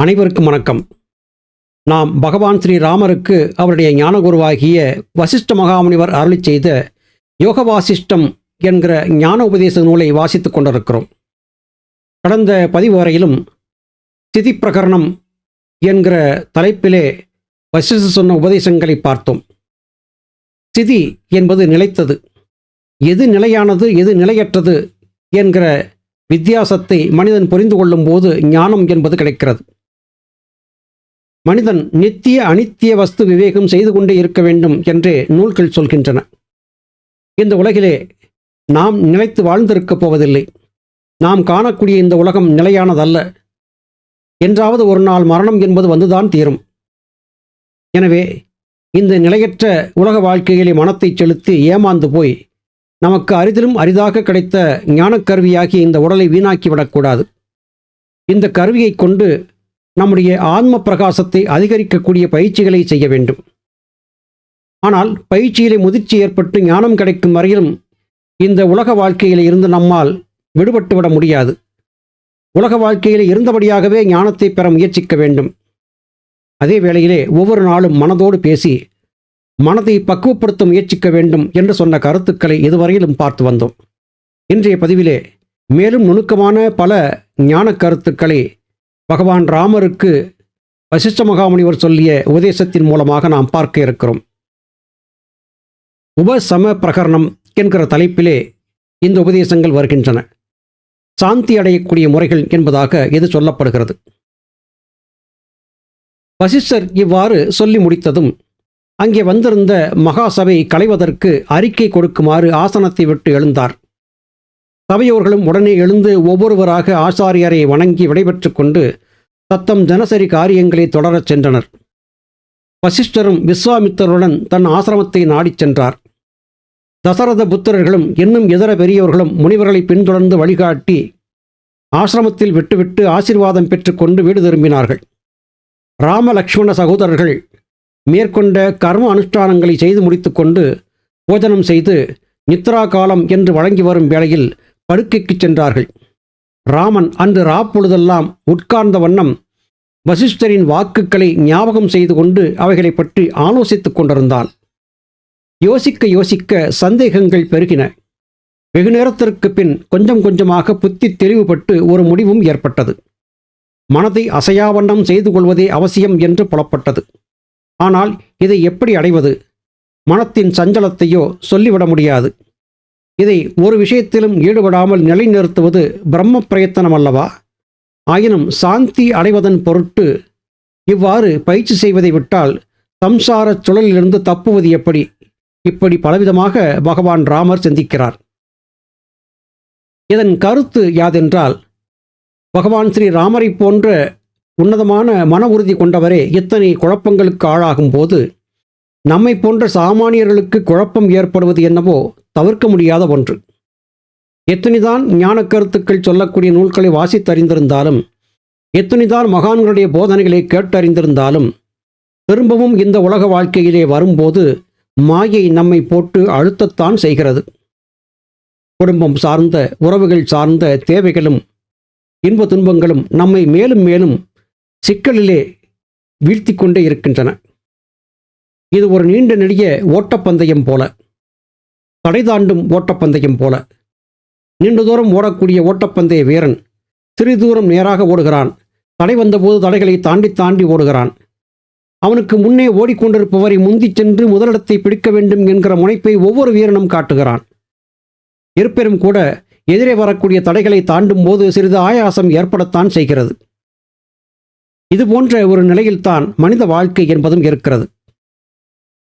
அனைவருக்கும் வணக்கம். நாம் பகவான் ஸ்ரீ ராமருக்கு அவருடைய ஞானகுருவாகிய வசிஷ்ட மகாமுனிவர் அருளி செய்த யோக வாசிஷ்டம் என்கிற ஞான உபதேச நூலை வாசித்துக் கொண்டிருக்கிறோம். கடந்த பதிவு வரையிலும் சிதி பிரகரணம் என்கிற தலைப்பிலே வசிஷ்ட சொன்ன உபதேசங்களை பார்த்தோம். சிதி என்பது நிலைத்தது. எது நிலையானது எது நிலையற்றது என்கிற வித்தியாசத்தை மனிதன் புரிந்து கொள்ளும் போது ஞானம் என்பது கிடைக்கிறது. மனிதன் நித்திய அனித்திய வஸ்து விவேகம் செய்து கொண்டே இருக்க வேண்டும் என்றே நூல்கள் சொல்கின்றன. இந்த உலகிலே நாம் நிலைத்து வாழ்ந்திருக்கப் போவதில்லை. நாம் காணக்கூடிய இந்த உலகம் நிலையானதல்ல. என்றாவது ஒரு நாள் மரணம் என்பது வந்துதான் தீரும். எனவே இந்த நிலையற்ற உலக வாழ்க்கையிலே மனத்தை செலுத்தி ஏமாந்து போய் நமக்கு அரிதிலும் அரிதாக கிடைத்த ஞானக்கருவியாகிய இந்த உடலை வீணாக்கிவிடக்கூடாது. இந்த கருவியை கொண்டு நம்முடைய ஆன்ம பிரகாசத்தை அதிகரிக்கக்கூடிய பயிற்சிகளை செய்ய வேண்டும். ஆனால் பயிற்சியிலே முதிர்ச்சி ஏற்பட்டு ஞானம் கிடைக்கும் வரையிலும் இந்த உலக வாழ்க்கையில் இருந்து நம்மால் விடுபட்டு விட முடியாது. உலக வாழ்க்கையில் இருந்தபடியாகவே ஞானத்தை பெற முயற்சிக்க வேண்டும். அதே வேளையிலே ஒவ்வொரு நாளும் மனதோடு பேசி மனதை பக்குவப்படுத்த முயற்சிக்க வேண்டும் என்று சொன்ன கருத்துக்களை இதுவரையிலும் பார்த்து வந்தோம். இன்றைய பதிவிலே மேலும் நுணுக்கமான பல ஞான கருத்துக்களை பகவான் ராமருக்கு வசிஷ்ட மகாமுனிவர் சொல்லிய உபதேசத்தின் மூலமாக நாம் பார்க்க இருக்கிறோம். உபசம பிரகரணம் என்கிற தலைப்பிலே இந்த உபதேசங்கள் வருகின்றன. சாந்தி அடையக்கூடிய முறைகள் என்பதாக இது சொல்லப்படுகிறது. வசிஷ்டர் இவ்வாறு சொல்லி முடித்ததும் அங்கே வந்திருந்த மகாசபை களைவதற்கு அறிக்கை கொடுக்குமாறு ஆசனத்தை விட்டு எழுந்தார். சபையோர்களும் உடனே எழுந்து ஒவ்வொருவராக ஆசாரியரை வணங்கி விடைபெற்று கொண்டு தத்தம் தினசரி காரியங்களை தொடரச் சென்றனர். வசிஷ்டரும் விஸ்வாமித்தருடன் தன் ஆசிரமத்தை நாடிச் சென்றார். தசரத புத்திரர்களும் இன்னும் இதர பெரியவர்களும் முனிவர்களை பின்தொடர்ந்து வழிகாட்டி ஆசிரமத்தில் விட்டுவிட்டு ஆசீர்வாதம் பெற்றுக்கொண்டு வீடு திரும்பினார்கள். ராம லக்ஷ்மண சகோதரர்கள் மேற்கொண்ட கர்ம அனுஷ்டானங்களை செய்து முடித்துக்கொண்டு போஜனம் செய்து நித்ரா காலம் என்று வழங்கி வரும் வேளையில் படுக்கைக்கு சென்றார்கள். ராமன் அன்று ராப்பொழுதெல்லாம் உட்கார்ந்த வண்ணம் வசிஷ்டரின் வாக்குகளை ஞாபகம் செய்து கொண்டு அவைகளை பற்றி ஆலோசித்துக் கொண்டிருந்தான். யோசிக்க யோசிக்க சந்தேகங்கள் பெருகின. வெகு நேரத்திற்கு பின் கொஞ்சம் கொஞ்சமாக புத்தி தெளிவுபட்டு ஒரு முடிவும் ஏற்பட்டது. மனதை அசையாவண்ணம் செய்து கொள்வதே அவசியம் என்று புலப்பட்டது. ஆனால் இதை எப்படி அடைவது? மனத்தின் சஞ்சலத்தையோ சொல்லிவிட முடியாது. இதை ஒரு விஷயத்திலும் ஈடுபடாமல் நிலைநிறுத்துவது பிரம்ம பிரயத்தனம் அல்லவா? ஆயினும் சாந்தி அடைவதன் பொருட்டு இவ்வாறு பயிற்சி செய்வதை விட்டால் சம்சாரச் சுழலிலிருந்து தப்புவது எப்படி? இப்படி பலவிதமாக பகவான் ராமர் சிந்திக்கிறார். இதன் கருத்து யாதென்றால் பகவான் ஸ்ரீ ராமரை போன்ற உன்னதமான மன உறுதி கொண்டவரே இத்தனை குழப்பங்களுக்கு ஆளாகும் போது நம்மை போன்ற சாமானியர்களுக்கு குழப்பம் ஏற்படுவது என்னவோ தவிர்க்க முடியாத ஒன்று. எத்தனைதான் ஞான கருத்துக்கள் சொல்லக்கூடிய நூல்களை வாசித்தறிந்திருந்தாலும் எத்தனைதான் மகான்களுடைய போதனைகளை கேட்டறிந்திருந்தாலும் திரும்பவும் இந்த உலக வாழ்க்கையிலே வரும்போது மாயை நம்மை போட்டு அழுத்தத்தான் செய்கிறது. குடும்பம் சார்ந்த உறவுகள் சார்ந்த தேவைகளும் இன்ப துன்பங்களும் நம்மை மேலும் மேலும் சிக்கலிலே வீழ்த்தி கொண்டே இருக்கின்றன. இது ஒரு நீண்ட நெடிய ஓட்டப்பந்தயம் போல. தடை தாண்டும் ஓட்டப்பந்தயம் போல. நீண்ட தூரம் ஓடக்கூடிய ஓட்டப்பந்தய வீரன் சிறு தூரம் நேராக ஓடுகிறான். தடை வந்தபோது தடைகளை தாண்டி தாண்டி ஓடுகிறான். அவனுக்கு முன்னே ஓடிக்கொண்டிருப்பவரை முந்திச் சென்று முதலிடத்தை பிடிக்க வேண்டும் என்கிற முனைப்பை ஒவ்வொரு வீரனும் காட்டுகிறான். இருப்பினும் கூட எதிரே வரக்கூடிய தடைகளை தாண்டும் போது சிறிது ஆயாசம் ஏற்படத்தான் செய்கிறது. இது போன்ற ஒரு நிலையில்தான் மனித வாழ்க்கை என்பதும் இருக்கிறது.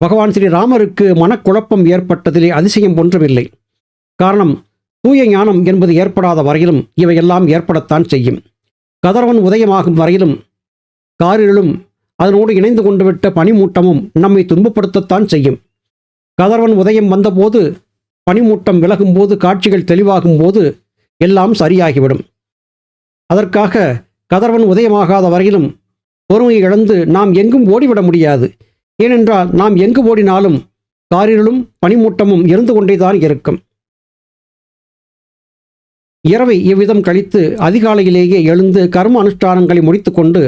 பகவான் ஸ்ரீராமருக்கு மனக்குழப்பம் ஏற்பட்டதிலே அதிசயம் ஒன்றுமில்லை. காரணம் தூய ஞானம் என்பது ஏற்படாத வரையிலும் இவையெல்லாம் ஏற்படத்தான் செய்யும். கதிரவன் உதயமாகும் வரையிலும் காரிலும் அதனோடு இணைந்து கொண்டுவிட்ட பனிமூட்டமும் நம்மை துன்பப்படுத்தத்தான் செய்யும். கதிரவன் உதயம் வந்தபோது பனிமூட்டம் விலகும்போது காட்சிகள் தெளிவாகும் போது எல்லாம் சரியாகிவிடும். அதற்காக கதிரவன் உதயமாகாத வரையிலும் பொறுமையை இழந்து நாம் எங்கும் ஓடிவிட முடியாது. ஏனென்றால் நாம் எங்கு ஓடினாலும் காரிருளும் பனிமூட்டமும் இருந்து கொண்டேதான் இருக்கும். இரவை இவ்விதம் கழித்து அதிகாலையிலேயே எழுந்து கர்ம அனுஷ்டானங்களை முடித்துக்கொண்டு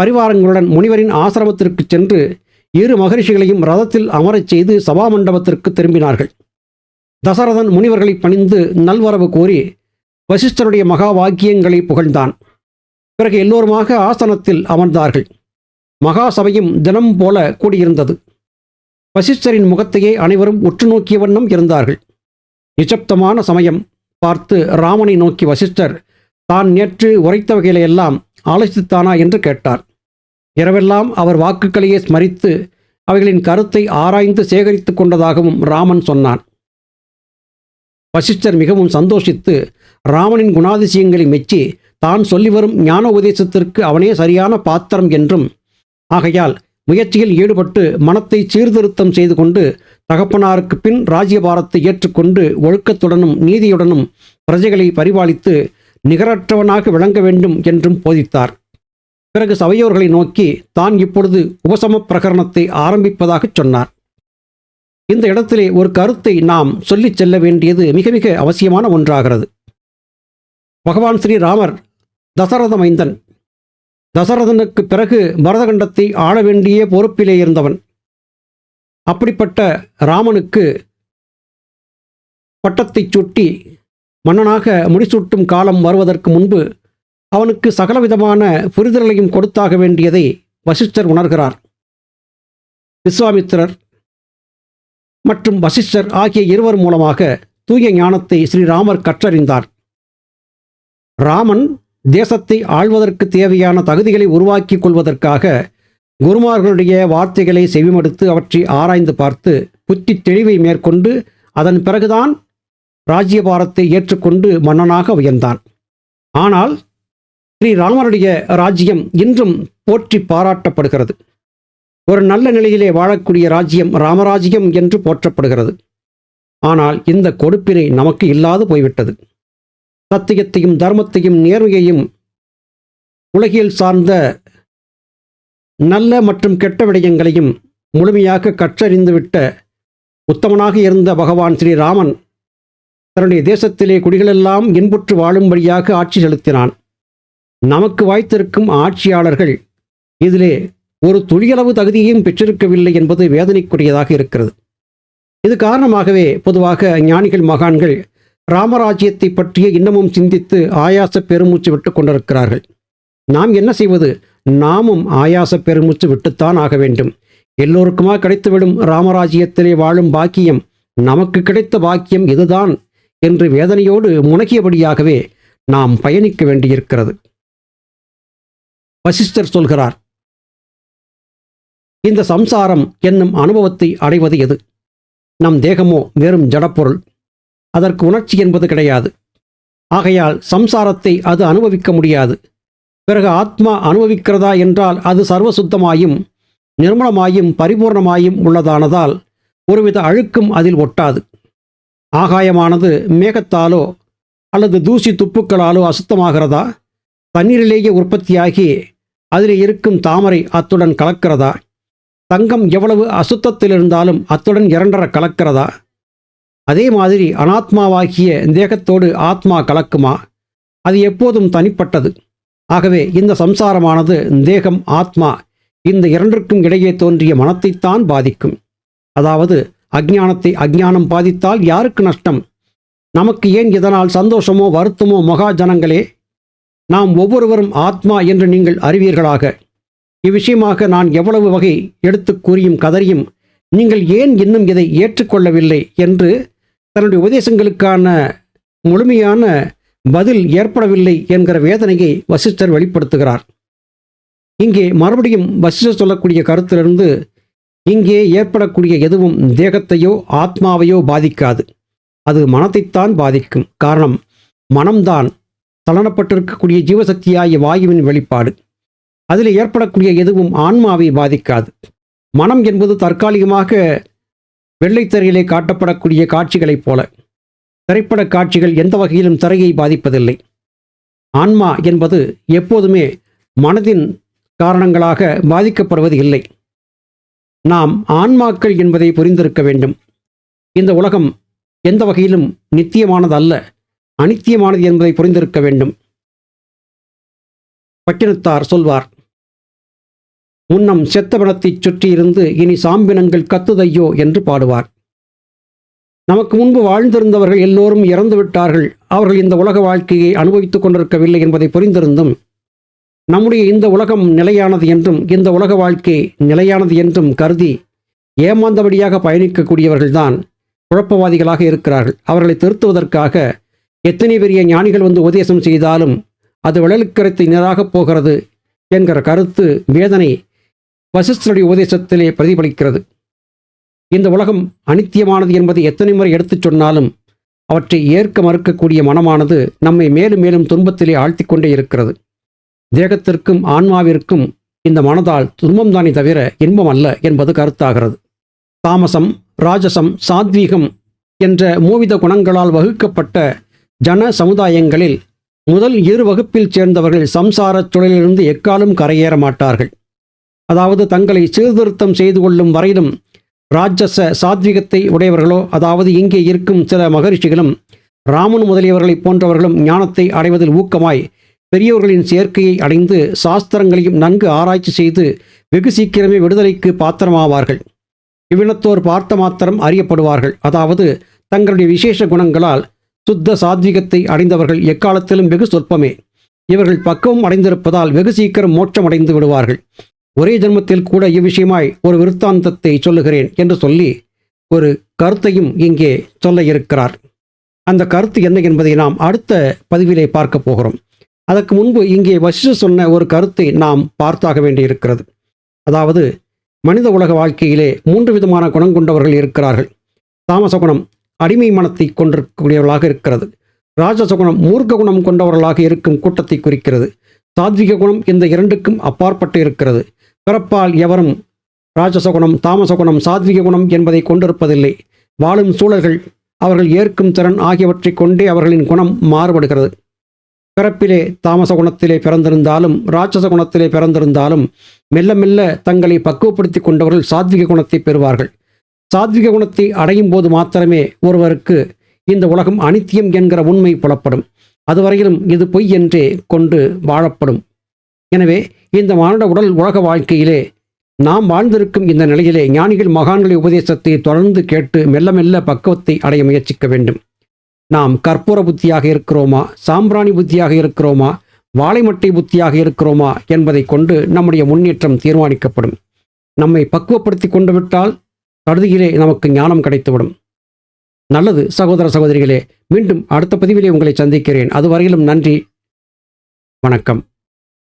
பரிவாரங்களுடன் முனிவரின் ஆசிரமத்திற்கு சென்று இரு மகரிஷிகளையும் ரதத்தில் அமரச் செய்து சபா மண்டபத்திற்கு திரும்பினார்கள். தசரதன் முனிவர்களை பணிந்து நல்வரவு கோரி வசிஷ்டருடைய மகா வாக்கியங்களை புகழ்ந்தான். பிறகு எல்லோருமாக ஆசனத்தில் அமர்ந்தார்கள். மகா சபையும் தினம் போல கூடியிருந்தது. வசிஷ்டரின் முகத்தையே அனைவரும் உற்று நோக்கிய வண்ணம் இருந்தார்கள். நிசப்தமான சமயம். பார்த்து ராமனை நோக்கி வசிஷ்டர் தான் நேற்று உரைத்த வகையிலையெல்லாம் ஆலோசித்தானா? என்று கேட்டார். இரவெல்லாம் அவர் வாக்குகளையே ஸ்மரித்து அவைகளின் கருத்தை ஆராய்ந்து சேகரித்து கொண்டதாகவும் ராமன் சொன்னான். வசிஷ்டர் மிகவும் சந்தோஷித்து ராமனின் குணாதிசயங்களை மெச்சி தான் சொல்லி வரும் ஞான உபதேசத்திற்கு அவனே சரியான பாத்திரம் என்றும் ஆகையால் முயற்சியில் ஈடுபட்டு மனத்தை சீர்திருத்தம் செய்து கொண்டு தகப்பனாருக்கு பின் ராஜ்யபாரத்தை ஏற்றுக்கொண்டு ஒழுக்கத்துடனும் நீதியுடனும் பிரஜைகளை பரிபாலித்து நிகரற்றவனாக விளங்க வேண்டும் என்றும் போதித்தார். பிறகு சபையோர்களை நோக்கி தான் இப்பொழுது உபசம பிரகரணத்தை ஆரம்பிப்பதாகச் சொன்னார். இந்த இடத்திலே ஒரு கருத்தை நாம் சொல்லிச் செல்ல வேண்டியது மிக மிக அவசியமான ஒன்றாகிறது. பகவான் ஸ்ரீராமர் தசரத மைந்தன் தசரதனுக்கு பிறகு பரதகண்டத்தை ஆள வேண்டிய பொறுப்பிலே இருந்தவன். அப்படிப்பட்ட ராமனுக்கு பட்டத்தைச் சுட்டி மன்னனாக முடிசூட்டும் காலம் வருவதற்கு முன்பு அவனுக்கு சகலவிதமான புரிதலையும் கொடுத்தாக வேண்டியதை வசிஷ்டர் உணர்கிறார். விஸ்வாமித்திரர் மற்றும் வசிஷ்டர் ஆகிய இருவர் மூலமாக தூய ஞானத்தை ஸ்ரீராமர் கற்றறிந்தார். ராமன் தேசத்தை ஆள்வதற்கு தேவையான தகுதிகளை உருவாக்கிக் கொள்வதற்காக குருமார்களுடைய வார்த்தைகளை செவிமடுத்து அவற்றை ஆராய்ந்து பார்த்து புத்தி தெளிவை மேற்கொண்டு அதன் பிறகுதான் ராஜ்யபாரத்தை ஏற்றுக்கொண்டு மன்னனாக உயர்ந்தான். ஆனால் ஸ்ரீ ராமருடைய ராஜ்யம் இன்றும் போற்றி பாராட்டப்படுகிறது. ஒரு நல்ல நிலையிலே வாழக்கூடிய ராஜ்யம் ராமராஜ்யம் என்று போற்றப்படுகிறது. ஆனால் இந்த கொடுப்பினை நமக்கு இல்லாது போய்விட்டது. சத்தியத்தையும் தர்மத்தையும் நேர்மையையும் உலகியல் சார்ந்த நல்ல மற்றும் கெட்ட விடயங்களையும் முழுமையாக கற்றறிந்துவிட்ட உத்தமனாக இருந்த பகவான் ஸ்ரீராமன் தன்னுடைய தேசத்திலே குடிகளெல்லாம் இன்புற்று வாழும்படியாக ஆட்சி செலுத்தினான். நமக்கு வாய்த்திருக்கும் ஆட்சியாளர்கள் இதிலே ஒரு துளியளவு தகுதியையும் பெற்றிருக்கவில்லை என்பது வேதனைக்குரியதாக இருக்கிறது. இது காரணமாகவே பொதுவாக ஞானிகள் மகான்கள் ராமராஜ்யத்தை பற்றிய இன்னமும் சிந்தித்து ஆயாச பெருமூச்சு விட்டு கொண்டிருக்கிறார்கள். நாம் என்ன செய்வது? நாமும் ஆயாச பெருமூச்சு விட்டுத்தான் ஆக வேண்டும். எல்லோருக்குமா கிடைத்துவிடும் ராமராஜ்யத்திலே வாழும் பாக்கியம்? நமக்கு கிடைத்த பாக்கியம் இதுதான் என்று வேதனையோடு முனகியபடியாகவே நாம் பயணிக்க வேண்டியிருக்கிறது. வசிஷ்டர் சொல்கிறார் இந்த சம்சாரம் என்னும் அனுபவத்தை அடைவது எது? நம் தேகமோ வெறும் ஜடப்பொருள். அதற்கு உணர்ச்சி என்பது கிடையாது. ஆகையால் சம்சாரத்தை அது அனுபவிக்க முடியாது. பிறகு ஆத்மா அனுபவிக்கிறதா என்றால் அது சர்வசுத்தமாயும் நிர்மலமாயும் பரிபூர்ணமாயும் உள்ளதானதால் ஒருவித அழுக்கும் அதில் ஒட்டாது. ஆகாயமானது மேகத்தாலோ அல்லது தூசி துப்புக்களாலோ அசுத்தமாகிறதா? தண்ணீரிலேயே உற்பத்தியாகி அதில் இருக்கும் தாமரை அத்துடன் கலக்கிறதா? தங்கம் எவ்வளவு அசுத்தத்தில் இருந்தாலும் அத்துடன் இரண்டர கலக்கிறதா? அதே மாதிரி அனாத்மாவாகிய தேகத்தோடு ஆத்மா கலக்குமா? அது எப்போதும் தனிப்பட்டது. ஆகவே இந்த சம்சாரமானது தேகம் ஆத்மா இந்த இரண்டிற்கும் இடையே தோன்றிய மனத்தைத்தான் பாதிக்கும். அதாவது அஜ்ஞானத்தை அஜ்ஞானம் பாதித்தால் யாருக்கு நஷ்டம்? நமக்கு ஏன் இதனால் சந்தோஷமோ வருத்தமோ மகா ஜனங்களே? நாம் ஒவ்வொருவரும் ஆத்மா என்று நீங்கள் அறிவீர்களாக. இவ்விஷயமாக நான் எவ்வளவு வகை எடுத்துக் கூறியும் கதறியும் நீங்கள் ஏன் இன்னும் இதை ஏற்றுக்கொள்ளவில்லை என்று தன்னுடைய உபதேசங்களுக்கான முழுமையான பதில் ஏற்படவில்லை என்கிற வேதனையை வசிஷ்டர் வெளிப்படுத்துகிறார். இங்கே மறுபடியும் வசிஷ்டர் சொல்லக்கூடிய கருத்திலிருந்து இங்கே ஏற்படக்கூடிய எதுவும் தேகத்தையோ ஆத்மாவையோ பாதிக்காது. அது மனத்தைத்தான் பாதிக்கும். காரணம் மனம்தான் தளனப்பட்டிருக்கக்கூடிய ஜீவசக்தியாகிய வாயுவின் வெளிப்பாடு. அதில் ஏற்படக்கூடிய எதுவும் ஆன்மாவை பாதிக்காது. மனம் என்பது தற்காலிகமாக வெள்ளைத்திரையிலே காட்டப்படக்கூடிய காட்சிகளைப் போல. திரைப்பட காட்சிகள் எந்த வகையிலும் திரையை பாதிப்பதில்லை. ஆன்மா என்பது எப்போதுமே மனதின் காரணங்களாக பாதிக்கப்படுவது இல்லை. நாம் ஆன்மாக்கள் என்பதை புரிந்திருக்க வேண்டும். இந்த உலகம் எந்த வகையிலும் நித்தியமானது அல்ல அனித்தியமானது என்பதை புரிந்திருக்க வேண்டும். பட்டினத்தார் சொல்வார் முன்னம் செத்தவனத்தைச் சுற்றியிருந்து இனி சாம்பினங்கள் கத்துதையோ என்று பாடுவார். நமக்கு முன்பு வாழ்ந்திருந்தவர்கள் எல்லோரும் இறந்து விட்டார்கள். அவர்கள் இந்த உலக வாழ்க்கையை அனுபவித்துக் கொண்டிருக்கவில்லை என்பதை புரிந்திருந்தும் நம்முடைய இந்த உலகம் நிலையானது என்றும் இந்த உலக வாழ்க்கை நிலையானது என்றும் கருதி ஏமாந்தபடியாக பயணிக்கக்கூடியவர்கள்தான் குழப்பவாதிகளாக இருக்கிறார்கள். அவர்களை திருத்துவதற்காக எத்தனை பெரிய ஞானிகள் வந்து உபதேசம் செய்தாலும் அது விழலுக்கரத்தை நேராகப் போகிறது என்கிற கருத்து வேதனை வசிஷ்டருடைய உபதேசத்திலே பிரதிபலிக்கிறது. இந்த உலகம் அனித்தியமானது என்பதை எத்தனை முறை எடுத்துச் சொன்னாலும் அவற்றை ஏற்க மறுக்கக்கூடிய மனமானது நம்மை மேலும் மேலும் துன்பத்திலே ஆழ்த்தி கொண்டே இருக்கிறது. தேகத்திற்கும் ஆன்மாவிற்கும் இந்த மனதால் துன்பம்தானே தவிர இன்பம் அல்ல என்பது கருத்தாகிறது. தாமசம் ராஜசம் சாத்வீகம் என்ற மூவித குணங்களால் வகுக்கப்பட்ட ஜன சமுதாயங்களில் முதல் இரு வகுப்பில் சேர்ந்தவர்கள் சம்சாரச் சுழலிலிருந்து எக்காலும் கரையேற மாட்டார்கள். அதாவது தங்களை சீர்திருத்தம் செய்து கொள்ளும் வரையிலும் ராஜச சாத்விகத்தை உடையவர்களோ அதாவது இங்கே இருக்கும் சில மகரிஷிகளும் ராமன் முதலியவர்களைப் போன்றவர்களும் ஞானத்தை அடைவதில் ஊக்கமாய் பெரியவர்களின் சேர்க்கையை அடைந்து சாஸ்திரங்களையும் நன்கு ஆராய்ச்சி செய்து வெகு சீக்கிரமே விடுதலைக்கு பாத்திரமாவார்கள். இவ்வினத்தோர் பார்த்த மாத்திரம் அறியப்படுவார்கள். அதாவது தங்களுடைய விசேஷ குணங்களால் சுத்த சாத்விகத்தை அடைந்தவர்கள் எக்காலத்திலும் வெகு சொற்பமே. இவர்கள் பக்குவம் அடைந்திருப்பதால் வெகு சீக்கிரம் மோட்சம் அடைந்து விடுவார்கள். ஒரே ஜென்மத்தில் கூட இவ்விஷயமாய் ஒரு விருத்தாந்தத்தை சொல்லுகிறேன் என்று சொல்லி ஒரு கருத்தையும் இங்கே சொல்ல இருக்கிறார். அந்த கருத்து என்ன என்பதை நாம் அடுத்த பதிவிலே பார்க்க போகிறோம். அதற்கு முன்பு இங்கே வசிஷ்ட சொன்ன ஒரு கருத்தை நாம் பார்த்தாக வேண்டியிருக்கிறது. அதாவது மனித உலக வாழ்க்கையிலே மூன்று விதமான குணம் கொண்டவர்கள் இருக்கிறார்கள். தாமச குணம் அடிமை மனத்தை கொண்டிருக்கக்கூடியவர்களாக இருக்கிறது. ராஜச குணம் மூர்க்க குணம் கொண்டவர்களாக இருக்கும் கூட்டத்தை குறிக்கிறது. சாத்விக குணம் இந்த இரண்டுக்கும் அப்பாற்பட்டு இருக்கிறது. பிறப்பால் எவரும் ராட்சச குணம் தாமச குணம் சாத்விக குணம் என்பதை கொண்டிருப்பதில்லை. வாழும் சூழல்கள் அவர்கள் ஏற்கும் திறன் ஆகியவற்றைக் கொண்டே அவர்களின் குணம் மாறுபடுகிறது. பிறப்பிலே தாமச குணத்திலே பிறந்திருந்தாலும் ராட்சச குணத்திலே பிறந்திருந்தாலும் மெல்ல மெல்ல தங்களை பக்குவப்படுத்தி கொண்டவர்கள் சாத்விக குணத்தை பெறுவார்கள். சாத்விக குணத்தை அடையும் போது மாத்திரமே ஒருவருக்கு இந்த உலகம் அனித்தியம் என்கிற உண்மை புலப்படும். அதுவரையிலும் இது பொய் என்றே கொண்டு வாழப்படும். எனவே இந்த மானுட உடல் உலக வாழ்க்கையிலே நாம் வாழ்ந்திருக்கும் இந்த நிலையிலே ஞானிகள் மகான்களை உபதேசத்தை தொடர்ந்து கேட்டு மெல்ல மெல்ல பக்குவத்தை அடைய முயற்சிக்க வேண்டும். நாம் கற்பூர புத்தியாக இருக்கிறோமா? சாம்பிராணி புத்தியாக இருக்கிறோமா? வாழைமட்டை புத்தியாக இருக்கிறோமா? என்பதை கொண்டு நம்முடைய முன்னேற்றம் தீர்மானிக்கப்படும். நம்மை பக்குவப்படுத்தி கொண்டு விட்டால் கருதியிலே நமக்கு ஞானம் கிடைத்துவிடும். நல்லது சகோதர சகோதரிகளே மீண்டும் அடுத்த பதிவிலே உங்களை சந்திக்கிறேன். அதுவரையிலும் நன்றி வணக்கம்.